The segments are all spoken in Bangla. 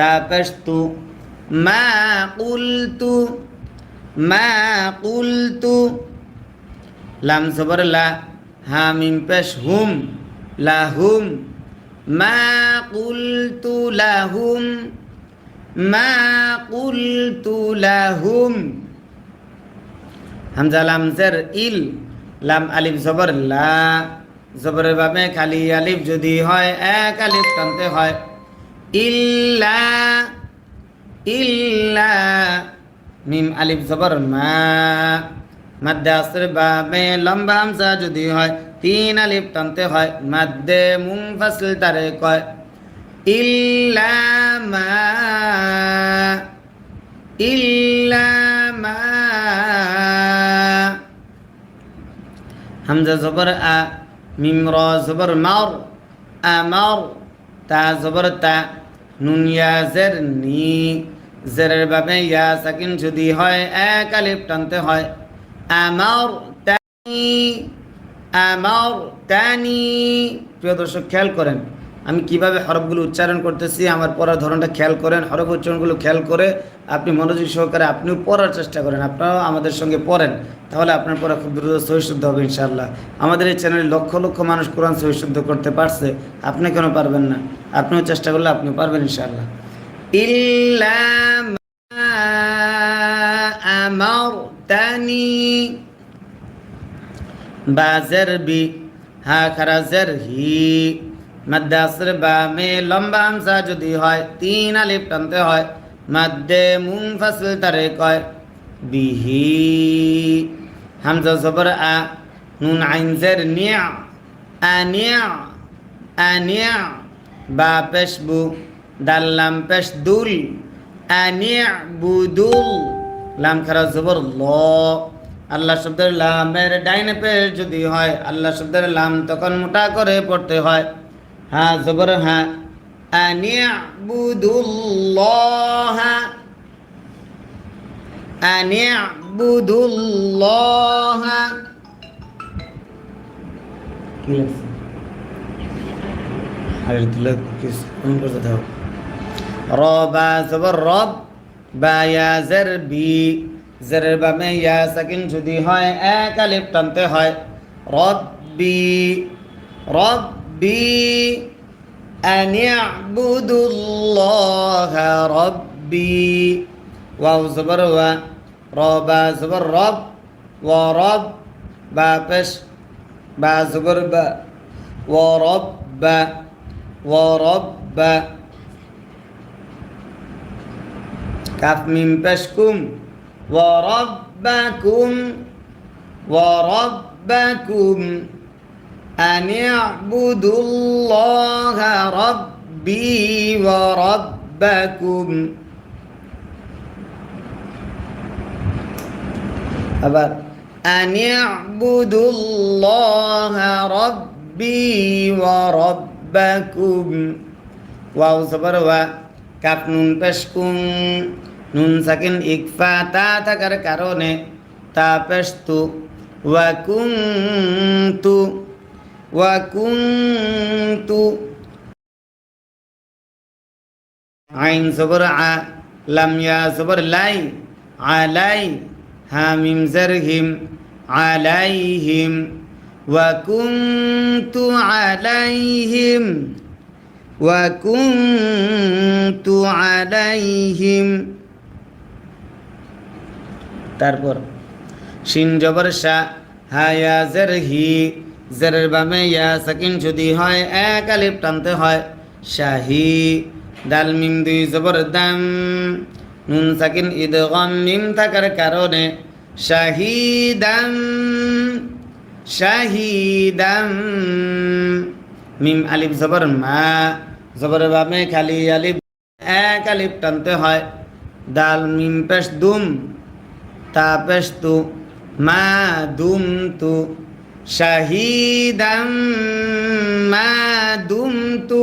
তাপস্তু। মা কুলতু মা কুলতু। লাম জবর লা হা মিম পেশ হুম, লাহুম। মা কুলতু লাহুম, মা কুলতু লাহুম। হামজা লাম জের ইল, লাম আলিফ জবর লা। জবরের ভাবে খালি আলিফ যদি হয়, এক আলিফ টানতে হয়। ইল্লা ইল্লা মিম আলিফ জবর মা। মাদ্দে আসর বাবে লম্বা হামজা যদি হয়, তিন আলিফ টানতে হয়, মাদ্দে মুনফাসিল তারে কয়। ইল্লা মা ইল্লা মা। হামজা জবর আ, মিম র জবর মার আমার তা জবর তা নুন ইয়াজের নি। জেরের বাবে ইয়া সাকিন যদি হয়, এক আলিফ টানতে হয়। আমার তানি আমার তানি। প্রিয় দর্শক, খেয়াল করেন। আমি কীভাবে হরফগুলো উচ্চারণ করতেছি, আমার পড়ার ধরনটা খেয়াল করেন। হরফ উচ্চারণগুলো খেয়াল করে আপনি মনোযোগ সহকারে আপনিও পড়ার চেষ্টা করেন, আপনারাও আমাদের সঙ্গে পড়েন, তাহলে আপনার পড়া খুব দ্রুত সহিশুদ্ধ হবে ইনশাআল্লাহ। আমাদের এই চ্যানেলে লক্ষ লক্ষ মানুষ কোরআন সহিশুদ্ধ করতে পারছে, আপনি কেন পারবেন না? আপনিও চেষ্টা করলে আপনিও পারবেন ইনশাআল্লাহ। আমারতানি বাজের বি হা খারাজের হি মাদ্দাসর বা মে লম্বা হামসা যদি হয়, তিন আলিফ টানতে হয়। মাদ্দে মুনফাসিল তারে কয়, বিহি। হামজা জবর আ, নুন আইন জের নিয়া আনিয়া আনিয়া বা পেশ বু দাল্লাম পেশ দুল আনিয়া বুদুল লাম খারা জবর ল। আল্লাহ শব্দের লামের ডাইনে পেশ যদি হয়, আল্লাহ শব্দের লাম তখন মোটা করে পড়তে হয়। হ্যাঁ জবর হ্যাঁ আনিয়াবুদুল্লাহ। আনিয়াবুদুল্লাহ। কি লাগছে? আরে দিলে কিস কোন করতে দাও রবা জবর রব বা ইয়া জের বি। জেরের বামে ইয়া সাকিন যদি হয় এক আলিফ টানতে হয়। রব্বি রব্বি ربي أن اعبد الله ربي. واو زبر و را زبر رب و رب با پش زبر با و رب و رب كاف من بشكم وربكم وربكم أن اعبدوا الله ربي وربكم আবার أن اعبدوا الله ربي وربكم ওয়াও জবর ওয়া কাপ নুন পেশকুম নুন সাকিন ইকফা তা থাকার কারণে তা পেশতু ওয়া কুনতু কুনতু আইন জবর আ লাই, আলাই হামিম জারহিম, আলাইহিম। আলাইহিম, ওয়া কুনতু আলাইহিম। তারপর, শিন জবর শা হায়া জের হি জেরের বামে ইয়া সাকিন যদি হয়, এক আলিফ টানতে হয়। শাহি, দাল, মিম দুই জবর দাম। নুন সাকিন ইদগম মিম থাকার কারণে শাহিদাম শাহিদাম মিম আলিফ জবর মা, জবর বামে খালি আলিফ, এক আলিফ টানতে হয়। দাল, মিম পেশ দুম, তা পেশ তু, মা দুম তু। শাহিদাম মা দুম তু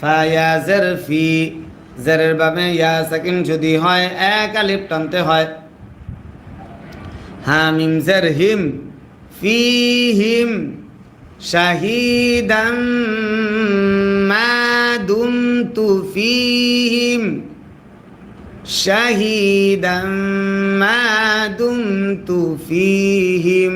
ফায়া ফি। জেরের বাবে ইয়া সাকিন যদি হয়, এক আলিফ টানতে হয়। হামিম জের হিম ফি হিম শাহিদাম মা দুমতু ফিহিম শাহিদাম মা দুমতু ফিহিম